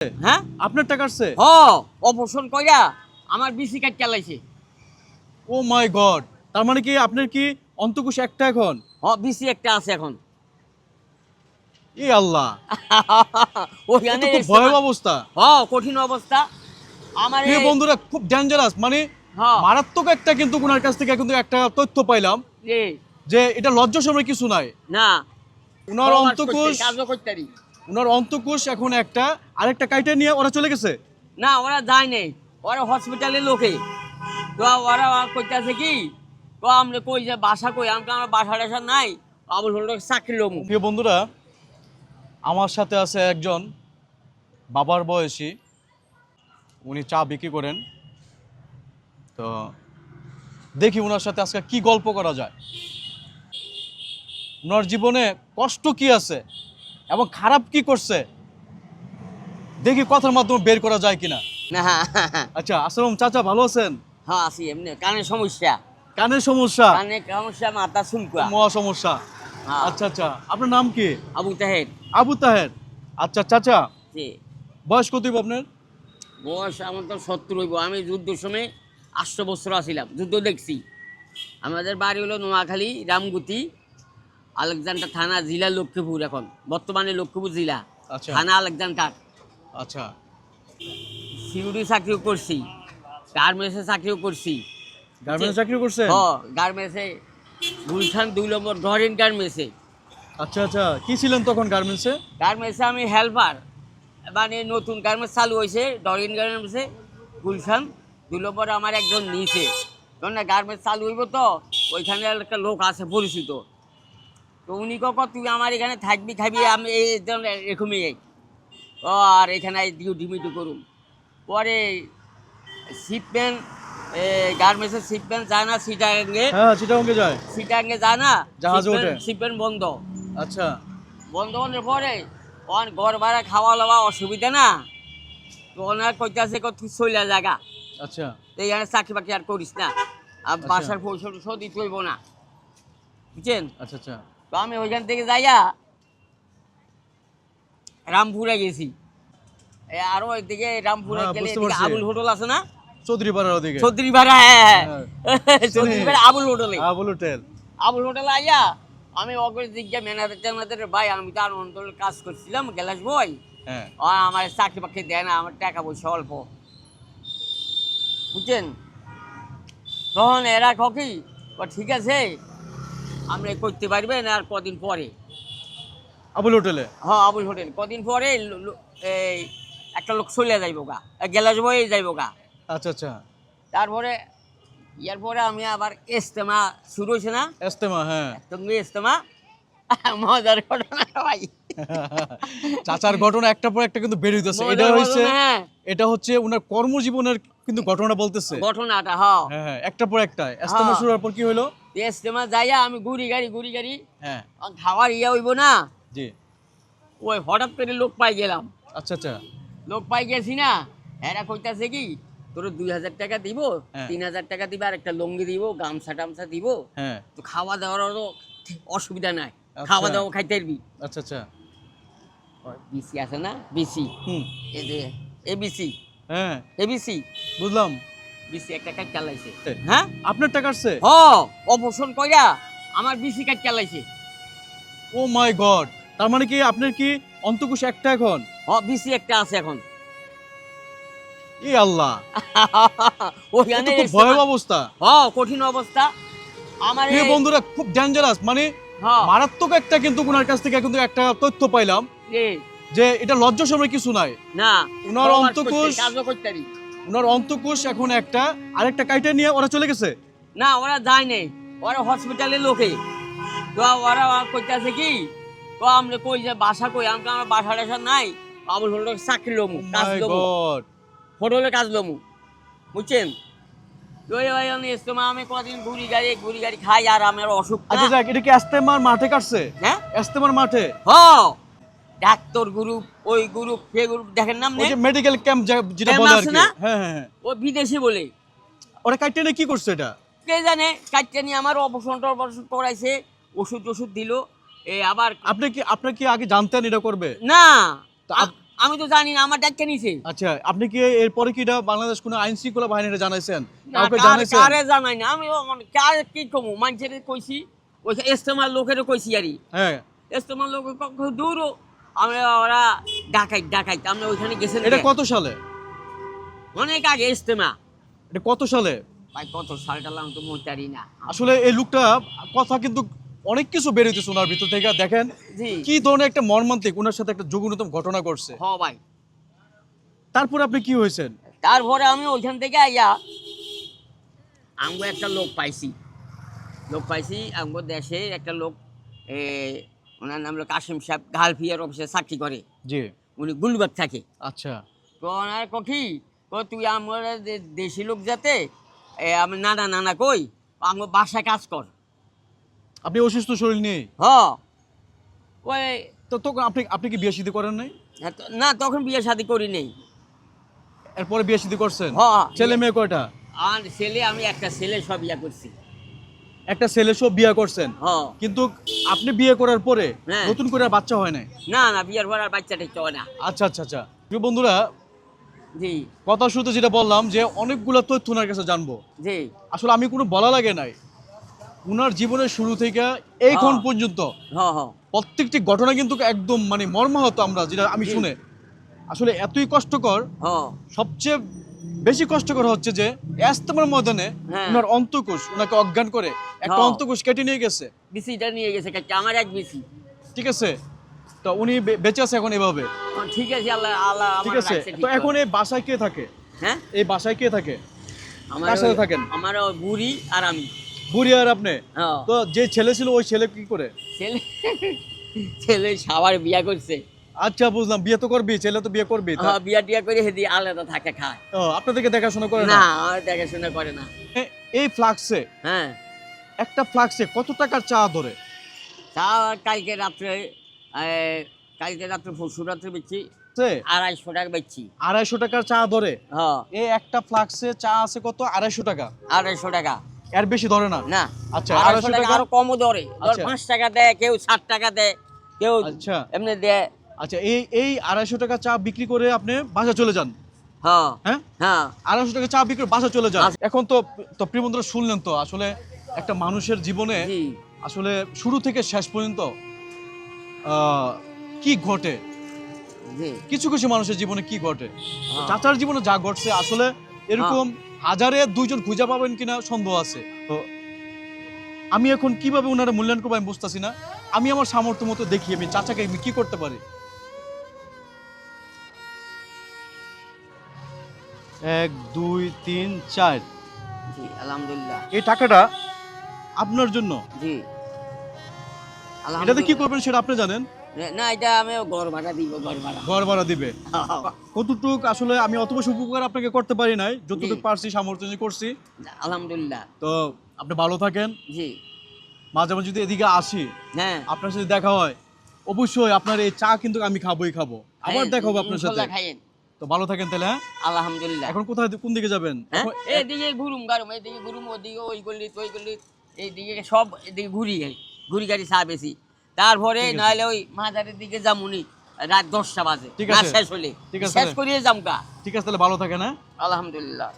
হ্যাঁ? আপনার টাকা আসছে? হ অপারেশন কইরা আমার বিসি কাট চালাইছে ও মাই গড তার মানে কি আপনার কি অন্তকুশ একটা এখন? হ বিসি একটা আছে এখন। এ আল্লাহ। এ ওইখানে তো ভয়াবহ অবস্থা। হ কঠিন অবস্থা। আমার এই- বন্ধুরা খুব ডেঞ্জারাস মানে মারাত্মক একটা কিন্তু ওনার কাছ থেকে কিন্তু একটা তথ্য পাইলাম। যে এটা লজ্জা সময় কিছু নাই। না। ওনার অন্তকুশ। ওনার অন্তকুশ এখন একটা আরেকটা কাইটা নিয়ে ওরা চলে গেছে? না ওরা যায় নাই। ওরা হসপিটালের লোকে। তো ওরা কইতেছে কি তো আমরা কই যে বাসা কই? আমরা আমার বাসা টাসা নাই। আবুল হল চাকরি লোম প্রিয় বন্ধুরা আমার সাথে আছে একজন বাবার বয়সী। উনি চা বিক্রি করেন। তো দেখি ওনার সাথে আজকে কি গল্প করা যায়। ওনার জীবনে কষ্ট কি আছে এবং খারাপ কি করছে? দেখি কথার মাধ্যমে বের করা যায় কিনা। না। আচ্ছা আসলাম চাচা ভালো আছেন? হ্যাঁ আছি এমনি। কানের সমস্যা। কানের সমস্যা? কানে সমস্যা মাথা শুনকুয়া মহা সমস্যা। হ্যাঁ। আচ্ছা আচ্ছা আপনার নাম কি? আবু তাহের। আবু তাহের। আচ্ছা চাচা যে বয়স কত হইব আপনার? বয়স আমার তো সত্তর হইব। আমি যুদ্ধের সময় আটশো বছর আছিলাম যুদ্ধ দেখছি। আমাদের বাড়ি হলো নোয়াখালী রামগুতি আলেকজান্ডার থানা জেলা লক্ষ্মীপুর এখন। বর্তমানে লক্ষ্মীপুর জেলা। আচ্ছা। থানা আলেকজান্ডার। আচ্ছা। সিউড়ি চাকরিও করছি গার্মেন্টসে চাকরিও করছি। গার্মেন্টস চাকরি করছেন? হ গার্মেন্টসে গুলশান দুই নম্বর ডরিন গার্মেন্টসে। আচ্ছা আচ্ছা কি ছিলেন তখন গার্মেন্টসে? গার্মেন্টসে আমি হেল্পার মানে নতুন গার্মেন্টস চালু হয়েছে ডরিন গার্মেন্টসে গুলশান দুই নম্বরে আমার একজন নিচে কারণ না গার্মেন্টস চালু হইব তো ওইখানে একটা লোক আছে পরিচিত। তো উনি কক তুই আমার এখানে থাকবি খাবি আমি এই এরকমই আর এখানে ডিউটি মিউটি করুন পরে শিপম্যান গার্মেন্টসের শিপম্যান যায় না সিটাঙ্গে। হ্যাঁ চিটাঙ্গে যায়। সিটাঙ্গে যায় না জাহাজে ওঠে। শিপম্যান বন্ধ। আচ্ছা। বন্ধ হওয়ার পরে অন ঘর ভাড়া খাওয়া দাওয়া অসুবিধা না। তো ওনার কইতাছে কত তুই চলে জায়গা আচ্ছা। তো এখানে চাকরি বাকরি আর করিস না। আর আচ্ছা। বাসার পয়সা টয়সা দিতে হইব না। বুঝছেন? আচ্ছা আচ্ছা। তো আমি ওইখান থেকে যাইয়া রামপুরে গেছি। আরও একদিকে রামপুরে হ্যাঁ, গেলে। আবুল হোটেল আছে না? চৌধুরী পাড়ার ওদিকে। চৌধুরী ভাড়া হ্যাঁ হ্যাঁ। চৌধুরী ভাড়া আবুল হোটেলে। আবুল হোটেল। আবুল হোটেল আইয়া আমি অগ্রে জিজ্ঞা ম্যানেজার ট্যানেজারের ভাই আমি তো আর অন্তরের কাজ করছিলাম গ্যালাস বই? হ্যাঁ। আমার চাকরি বাকরি দেয় না আমার টাকা পয়সা অল্প। বুঝছেন? তখন এরা কি ঠিক আছে আপনি করতে পারবেন আর কদিন পরে। আবুল হোটেলে? হ্যাঁ আবুল হোটেল। কদিন পরে এই একটা লোক চলে যাইব গা। বই যাইব গা। আচ্ছা আচ্ছা। তারপরে ইয়ার পরে আমি আবার ইস্তেমা শুরু হয়েছে না? এস্তেমা হ্যাঁ। তুমি ইস্তেমা মজার ঘটনা ভাই। চাচার ঘটনা একটা পর একটা কিন্তু বের হইতেছে। এটা হচ্ছে হ্যাঁ। এটা হচ্ছে ওনার কর্মজীবনের কিন্তু ঘটনা বলতেছে। ঘটনাটা হ্যাঁ। হ্যাঁ হ্যাঁ একটা পর একটা। এস্তেমা হ্যাঁ। শুরু হওয়ার পর কি হলো ইস্তেমা যাইয়া আমি গুড়ি গাড়ি গুড়ি গাড়ি। হ্যাঁ। খাওয়ার ইয়া হইব না। জি। ওই হঠাৎ করে লোক পাই গেলাম। আচ্ছা আচ্ছা। লোক পাই গেছি না এরা কইতাছে কি তোর দুই হাজার টাকা দিব হ্যাঁ। তিন হাজার টাকা দিব আর একটা লঙ্গি দিব গামছা টামছা দিব। হ্যাঁ। তো খাওয়া দাওয়ারও অসুবিধা নাই। আচ্ছা। খাওয়া দাওয়া খাইতে পারবি। আচ্ছা আচ্ছা। বিসি আছে না? বিসি। হুম। এবিসি হ্যাঁ। এবিসি বুঝলাম। বিসি একটা কাজ চালাইছে হ্যাঁ? আপনার টাকা আসছে? হ অপারেশন কইরা আমার বিসি কাজ চালাইছে ও মাই গড। তার মানে কি আপনার কি অন্তকুশ একটা এখন? হ বিসি একটা আছে এখন। এ আল্লাহ। ওইখানে তো খুব ভয়াবহ অবস্থা। হ কঠিন অবস্থা। আমার এই- বন্ধুরা খুব ডেঞ্জারাস মানে হ্যাঁ, মারাত্মক একটা কিন্তু ওনার কাছ থেকে কিন্তু একটা তথ্য পাইলাম যে এটা লজ্জা সময় কিছু নাই। না। করতে, কাজও ওনার অন্তকুশ এখন একটা আরেকটা কাইটা নিয়ে ওরা চলে গেছে। না ওরা যায় নাই। ওরা হসপিটালে লোকে। তো ওরা কইতাছে কি তো আমরা কই যে বাসা কই? আমরা আমার বাসা টাসা নাই। হল চাকরি লমু কাজ লমু। হোটেলে কাজ লমু। বুঝছেন? তো এই ভাই আমি কদিন ঘুরি গাড়ি ঘুরি গাড়ি খাই আর আমার অসুখ আচ্ছা যাক এটা কি এস্তেমার মাঠে কাটছে? হ্যাঁ? এস্তেমার মাঠে? হ। ডাক্তার গ্রুপ ওই গ্রুপ সে গ্রুপ দেখেন নাম ওই যে মেডিকেল ক্যাম্প যেটা বলে আর আছে কি। না? হ্যাঁ হ্যাঁ ও বিদেশি বলে। ওরা নিয়ে কি করছে এটা? কে জানে? কাটতে নিয়ে আমার অপারেশন টপারেশন করাইছে ওষুধ ওষুধ দিল। আবার আপনি কি আপনি কি আগে জানতেন এটা করবে? না। আমি তো জানি না আমার ডাক্তার নিছে। আচ্ছা আপনি কি এরপরে কি এটা বাংলাদেশ কোনো আইন শৃঙ্খলা বাহিনীরে জানাইছেন? কাউকে জানাইছেন? কারে জানাই না? আমি কার কি কমু? মানুষের কইছি ওই ইস্তেমার লোকেরও কইছি আরই হ্যাঁ। ইস্তেমার লোক দূরও। আমরা ওরা ডাকাই ডাকাই আমরা ওইখানে গেছেন এটা কত সালে? অনেক আগে ইস্তেমা এটা কত সালে? ভাই কত সালটা লাম তো মোটারি না। আসলে এই লোকটা কথা কিন্তু অনেক কিছু বেরোইতেছে ওনার ভিতর থেকে। দেখেন কি ধরনের একটা মর্মান্তিক ওনার সাথে একটা জঘন্যতম ঘটনা ঘটছে। হ ভাই। তারপরে আপনি কি হয়েছেন? তারপরে আমি ওইখান থেকে আইয়া আমগো একটা লোক পাইছি। লোক পাইছি আমগো দেশে একটা লোক এ, ওনার নাম হলো কাশিম সাহেব গালফিয়ার অফিসে চাকরি করে। জি। উনি গুলবাগ থাকে। আচ্ছা। তো ওনার কখি তো তুই আমার দেশি লোক যাতে আমি নানা নানা কই আমার বাসায় কাজ কর। আপনি অসুস্থ শরীর নেই হ। ওই তো তখন আপনি আপনি কি বিয়ে শাদী করেন নাই? হ্যাঁ, না তখন বিয়ে শাদি করি নেই। এরপরে বিয়ে শাদী করছেন? হ্যাঁ। ছেলে মেয়ে কয়টা? আর ছেলে আমি একটা ছেলে সব ইয়া করছি। একটা ছেলে সব বিয়ে করছেন? হ। কিন্তু আপনি বিয়ে করার পরে হ্যাঁ। নতুন করে আর বাচ্চা হয় নাই? না না বিয়ের পর আর বাচ্চা হয় না। আচ্ছা আচ্ছা আচ্ছা। প্রিয় বন্ধুরা জি। কথা শুরুতে যেটা বললাম যে অনেকগুলো তথ্য ওনার কাছে জানব। জি। আসলে আমি কোনো বলা লাগে নাই। ওনার জীবনের শুরু থেকে এইক্ষণ হ্যাঁ। পর্যন্ত হ হ প্রত্যেকটি ঘটনা কিন্তু একদম মানে মর্মাহত আমরা যেটা আমি শুনে। আসলে এতই কষ্টকর সবচেয়ে বেশি কষ্টকর হচ্ছে যে এস্তমার ময়দানে হ্যাঁ। ওনার অন্তকোষ ওনাকে অজ্ঞান করে একটা হ্যাঁ। অন্তকোষ কেটে নিয়ে গেছে। বিসিটা নিয়ে গেছে আমার এক বিসি ঠিক আছে? তো উনি বেঁচে আছে এখন এভাবে। ঠিক আছে আল্লাহ আল্লাহ ঠিক আছে? তো এখন এই বাসায় কে থাকে? হ্যাঁ? এই বাসায় কে থাকে? আমার সাথে থাকেন? আমার বুড়ি আর আমি। বুড়ি আর আপনি? হ্যাঁ। তো যে ছেলে ছিল ওই ছেলে কি করে? ছেলে ছেলে সবার বিয়া করছে। আচ্ছা বুঝলাম। বিয়ে তো করবি ছেলে তো বিয়ে করবি। হ্যাঁ, বিয়া টিয়া করে হেদি আলাদা থাকে খায়। ও, আপনাদেরকে দেখাশোনা করে না? না আমার দেখাশোনা করে না। এই ফ্লাক্সে? হ্যাঁ। একটা ফ্লাক্সে কত টাকার চা ধরে? তা কালকে রাত্রে কালকে রাত্রে পরশু রাত্রে বেচছি আড়াইশো টাকা বেচছি আড়াইশো টাকার চা ধরে? হ্যাঁ। এই একটা ফ্লাক্সে চা আছে কত? আড়াইশো টাকা। আড়াইশো টাকা। এর বেশি ধরে না? না। আচ্ছা, আড়াইশো টাকা? আরও কমও ধরে। ধর আচ্ছা। পাঁচ টাকা দেয় কেউ ষাট টাকা দেয় কেউ আচ্ছা। এমনি দেয়। আচ্ছা এই এই আড়াইশো টাকা চা বিক্রি করে আপনি বাসা চলে যান? হ্যাঁ। হ্যাঁ? হ্যাঁ। আড়াইশো টাকা চা বিক্রি বাসা চলে যান। এখন তো তো প্রিয় শুনলেন তো আসলে একটা মানুষের জীবনে আসলে শুরু থেকে শেষ পর্যন্ত আহ, কি ঘটে? কিছু কিছু মানুষের জীবনে কি ঘটে। চাচার জীবনে যা ঘটছে আসলে এরকম হাজারে দুইজন খুঁজে পাবেন কিনা সন্দেহ আছে। তো আমি এখন কীভাবে ওনারা মূল্যায়ন করব আমি বুঝতেছি না। আমি আমার সামর্থ্য মতো দেখি আমি চাচাকে আমি কি করতে পারি? এক দুই তিন চার। জি আলহামদুলিল্লাহ। এই টাকাটা আপনার জন্য? জি। এটাতে কি করবেন সেটা আপনি জানেন? না এটা আমি ঘর ভাড়া দিব ঘর ভাড়া। ঘর ভাড়া দিবে? কতটুক আসলে আমি অত বেশি উপকার আপনাকে করতে পারি নাই যতটুকু পারছি সামর্থ্য করছি। আলহামদুলিল্লাহ। তো আপনি ভালো থাকেন। জি। মাঝে মাঝে যদি এদিকে আসি হ্যাঁ। আপনার সাথে দেখা হয় অবশ্যই আপনার এই চা কিন্তু আমি খাবোই খাব। আবার খাইয়েন, দেখা হবে আপনার সাথে। তো ভালো থাকেন তাহলে হ্যাঁ? আলহামদুলিল্লাহ। এখন কোথায় কোন দিকে যাবেন? হ্যাঁ এদিকে ঘুরুম গারুম এদিকে ঘুরুম ওদিকে ওই গলি ওই গলি এইদিকে সব এদিকে ঘুরি ঘুরি গাড়ি চা বেশি। তারপরে নাহলে ওই মাজারের দিকে যামুনি রাত দশটা বাজে। ঠিক আছে। শেষ হলে। ঠিক আছে। শেষ। করিয়ে যামকা ঠিক আছে তাহলে ভালো থাকে না আলহামদুলিল্লাহ।